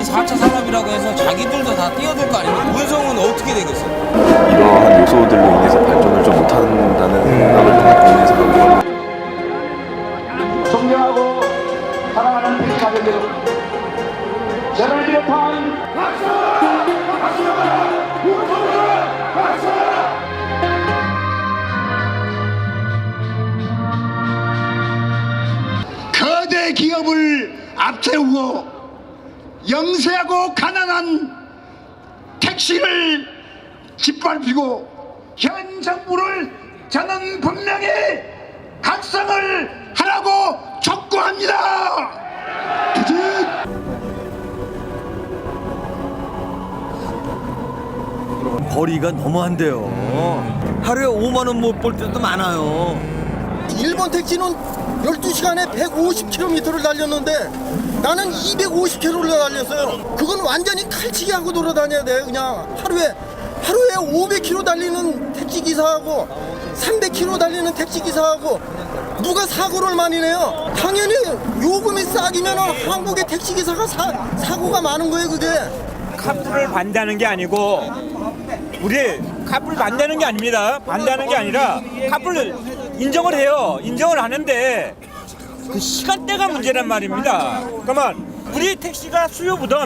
4차 산업이라고 해서 자기들도 다 뛰어들 거 아닙니까? 운송은 어떻게 되겠어? 이러한 요소들로 인해서 발전을 좀 못한다는 생각을 좀 갖고 있는 사람들 존경하고 사랑하는 택시 가족 여러분 저를 비롯한 거대 기업을 앞세우고 영세하고 가난한 택시를 짓밟히고 현 정부를 저는 분명히 각성을 하라고 촉구합니다. 거리가 너무한데요. 하루에 5만 원못벌 때도 많아요. 일본 택시는 12시간에 150km를 달렸는데 나는 250km를 달렸어요. 그건 완전히 칼치기 하고 돌아다녀야 돼. 그냥 하루에 하루에 500km 달리는 택시 기사하고 300km 달리는 택시 기사하고 누가 사고를 많이 내요? 당연히 요금이 싸기면 한국의 택시 기사가 사, 사고가 많은 거예요, 그게. 카풀을 반대하는 게 아니고 우리 카풀 반대하는 게 아닙니다. 반대하는 게 아니라 카풀을 인정을 해요. 인정을 하는데 그 시간대가 문제란 말입니다. 그러면 우리 택시가 수요보다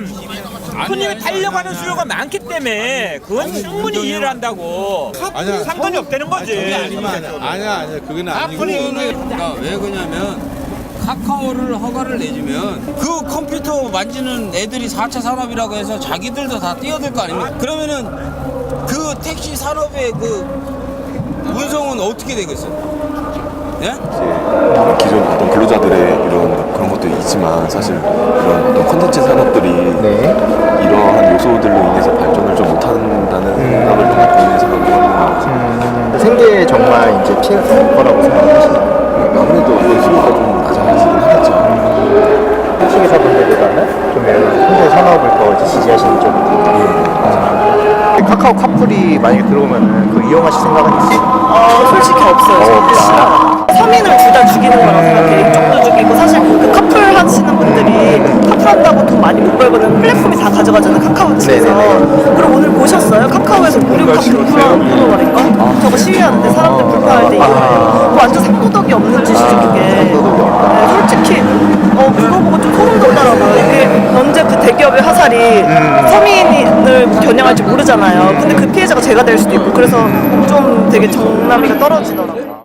흔히 타려고 수요가 많기 때문에 그건 충분히 이해를 한다고 아니야. 상관이 없다는 거지. 아니야, 아니야, 그건 아니고. 그러니까 왜 그러냐면 카카오를 허가를 내주면 그 컴퓨터 만지는 애들이 4차 산업이라고 해서 자기들도 다 뛰어들 거 아닙니까? 그러면은 그 택시 산업의 그 운송은 어떻게 되겠어? 예? 이제 기존 어떤 근로자들의 이런 그런 것도 있지만 사실 이런 어떤 콘텐츠 산업들이 이러한 요소들로 인해서 발전을 좀 못한다는 생각을 좀 갖고 있는 사람들 생계에 정말 이제 피해가 될 거라고 생각하시나요? 아무래도 어떤 수요가 좀 낮아지긴 하겠죠. 택시기사분들보다는 좀 이런 현대 산업을 더 지지하시는 쪽이고 카카오 카풀이 만약에 들어오면 그 이용하실 생각은 있어요? 어, 솔직히 없어요. 저는 싫어요. 서민을 둘 다 죽이는 거라고 생각해요. 이쪽도 죽이고 사실 그 커플 하시는 분들이 커플한다고 돈 많이 못 벌거든 플랫폼이 다 가져가잖아요. 카카오 측에서. 그럼 오늘 보셨어요? 카카오에서 무료 카풀 풀어버린 거? 저거 시위하는데 사람들 불편할 때 이거예요. 그거 완전 상도덕이 없는 짓이죠, 그게. 네, 솔직히 어, 그거 보고 좀 소름 돋더라고요. 이게 언제 그 대기업의 화살이 서민 을 겨냥할지 모르잖아요. 근데 그 피해자가 제가 될 수도 있고 그래서 좀 되게 정남이가 떨어지더라고요.